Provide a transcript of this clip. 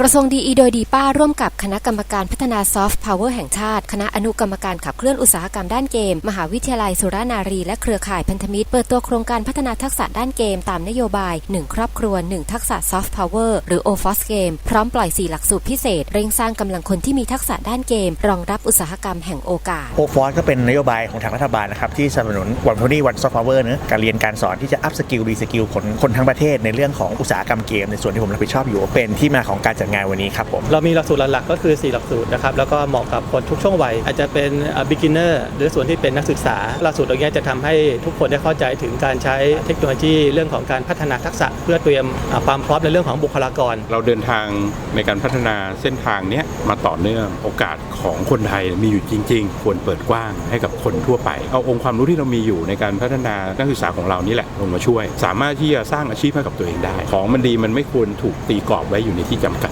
กระทรวงดีอีโดยดีป้าร่วมกับคณะกรรมการพัฒนาซอฟต์พาวเวอร์แห่งชาติ คณะอนุกรรมการขับเคลื่อนอุตสาหกรรมด้านเกม มหาวิทยาลัยสุรานารี และเครือข่ายพันธมิตร เปิดตัวโครงการพัฒนาทักษะด้านเกม ตามนโยบาย 1 ครอบครัว 1 ทักษะซอฟต์พาวเวอร์หรือ OFOS Game พร้อมปล่อย 4 หลักสูตรพิเศษ เร่งสร้างกำลังคนที่มีทักษะด้านเกม รองรับอุตสาหกรรมแห่งโอกาสโอฟอสก็เป็นนโยบายของทางรัฐบาลนะครับที่สนับสนุนวันพนี่วันซอฟต์พาวเวอร์เนอะการเรียนการสอนที่จะอัพสกิลรีสกิลคนคนทั้งประเทศในเรื่องของอุตสาหกรรมเกมในส่วนที่ผมรับผิดชอบอยู่เป็นที่มาของการจัดงานวันนี้ครับผมเรามีหลักสูตรหลักๆก็คือ 4 หลักสูตรนะครับแล้วก็เหมาะกับคนทุกช่วงวัย อาจจะเป็น beginner หรือส่วนที่เป็นนักศึกษาหลักสูตรตรงนี้จะทำให้ทุกคนได้เข้าใจถึงการใช้เทคโนโลยีเรื่องของการพัฒนาทักษะ เพื่อเตรียมอ่าความพร้อมในเรื่องของบุคลากร เราเดินทางในการพัฒนาเส้นทางเนี้ยมาต่อเนื่องโอกาสของคนไทยมีอยู่จริง ๆ ควรเปิดกว้างให้กับคนทั่วไป เอาองค์ความรู้ที่เรามีอยู่ในการพัฒนานักศึกษาของเรานี่แหละลงมาช่วย สามารถที่จะสร้างอาชีพให้กับตัวเองได้ ของมันดีมันไม่ควรถูกตีกรอบไว้อยู่ในที่จำกัดม